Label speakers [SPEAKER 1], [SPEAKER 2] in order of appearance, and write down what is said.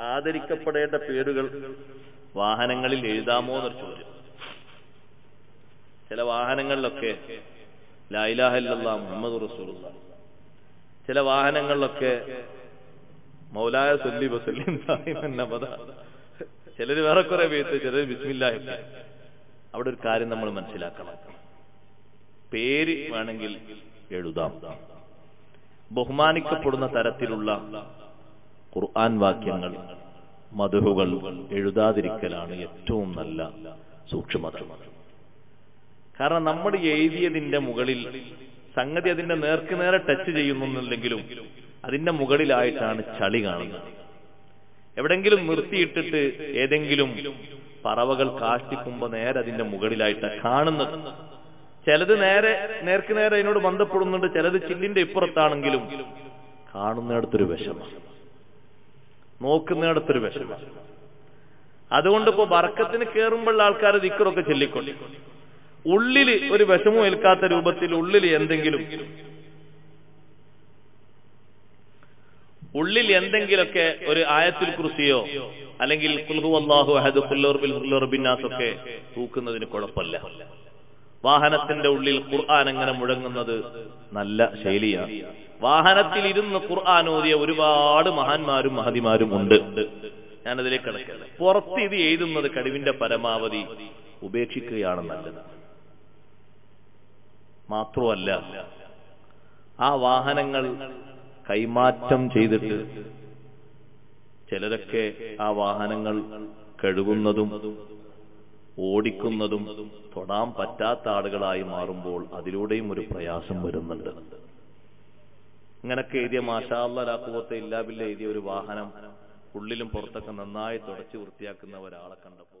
[SPEAKER 1] ആദരിക്കപ്പെടേണ്ട പേരുകൾ വാഹനങ്ങളിൽ എഴുതാമോ എന്നൊരു ചോദ്യം. ചില വാഹനങ്ങളിലൊക്കെ ലൈലാഹല്ല മുഹമ്മദ് റസൂലുള്ള. ചില വാഹനങ്ങളിലൊക്കെ മൗലായ സല്ലി ബസല്ലിം സാഹിബന്നബദ ചിലര് വേറെ കുറെ പേര് ചിലര് ബിസ്മില്ലാഹി. അവിടെ ഒരു കാര്യം നമ്മൾ മനസ്സിലാക്കണം. പേര് വേണമെങ്കിൽ എഴുതാം. ബഹുമാനിക്കപ്പെടുന്ന തരത്തിലുള്ള ഖുർആൻ വാക്യങ്ങൾ മധുഹുകൾ എഴുതാതിരിക്കലാണ് ഏറ്റവും നല്ല സൂക്ഷ്മത. കാരണം നമ്മൾ എഴുതിയതിന്റെ മുകളിൽ സംഗതി അതിന്റെ നേർക്ക് നേരെ ടച്ച് ചെയ്യുന്നില്ലെങ്കിലും അതിന്റെ മുകളിലായിട്ടാണ് ചളി കാണുന്നത്. എവിടെങ്കിലും നിർത്തിയിട്ടിട്ട് ഏതെങ്കിലും പറവകൾ കാഷ്ടിക്കുമ്പോ നേരെ അതിന്റെ മുകളിലായിട്ടാണ് കാണുന്നത്. ചിലത് നേരെ നേർക്ക് നേരെ അതിനോട് ബന്ധപ്പെടുന്നുണ്ട് ചിലത് ചില്ലിന്റെ ഇപ്പുറത്താണെങ്കിലും കാണുന്നിടത്തൊരു വിഷമം. നോക്കുന്നിടത്തൊരു വിഷമം. അതുകൊണ്ട് ഇപ്പോ വർക്കത്തിന് കയറുമ്പോൾ ആൾക്കാർ ദിക്കറൊക്കെ ചൊല്ലിക്കൊള്ളി ഉള്ളിൽ ഒരു വിഷമവും ഏൽക്കാത്ത രൂപത്തിൽ ഉള്ളിൽ എന്തെങ്കിലും. ഉള്ളിൽ എന്തെങ്കിലുമൊക്കെ ഒരു ആയത്തിൽ കുറിച്ചിയോ അല്ലെങ്കിൽ കുൽഹു അള്ളാഹു അഹദ് ബിന്നാസൊക്കെ തൂക്കുന്നതിന് കുഴപ്പമില്ല. വാഹനത്തിന്റെ ഉള്ളിൽ ഖുർആൻ എങ്ങനെ മുഴങ്ങുന്നത്? നല്ല ശൈലിയാണ് വാഹനത്തിൽ ഇരുന്ന് ഖുർആൻ ഓതിയ ഒരുപാട് മഹാന്മാരും മഹതിമാരും ഉണ്ട്. ഞാനതിലേക്ക് കിടക്കല്ല പുറത്ത് ഇത് എഴുതുന്നത് കഴിവിന്റെ പരമാവധി ഉപേക്ഷിക്കുകയാണ് നല്ലത്. മാത്രമല്ല ആ വാഹനങ്ങൾ കൈമാറ്റം ചെയ്തിട്ട് ചിലരൊക്കെ ആ വാഹനങ്ങൾ കഴുകുന്നതും ഓടിക്കുന്നതും തൊടാൻ പറ്റാത്ത ആളുകളായി മാറുമ്പോൾ അതിലൂടെയും ഒരു പ്രയാസം വരുന്നുണ്ട്. ഇങ്ങനൊക്കെ എഴുതിയ മാഷാല്ലാക്കുവത്തെ ഇല്ലാബില്ല എഴുതിയ ഒരു വാഹനം ഉള്ളിലും പുറത്തൊക്കെ നന്നായി തുടച്ച് വൃത്തിയാക്കുന്ന ഒരാളെ കണ്ടപ്പോ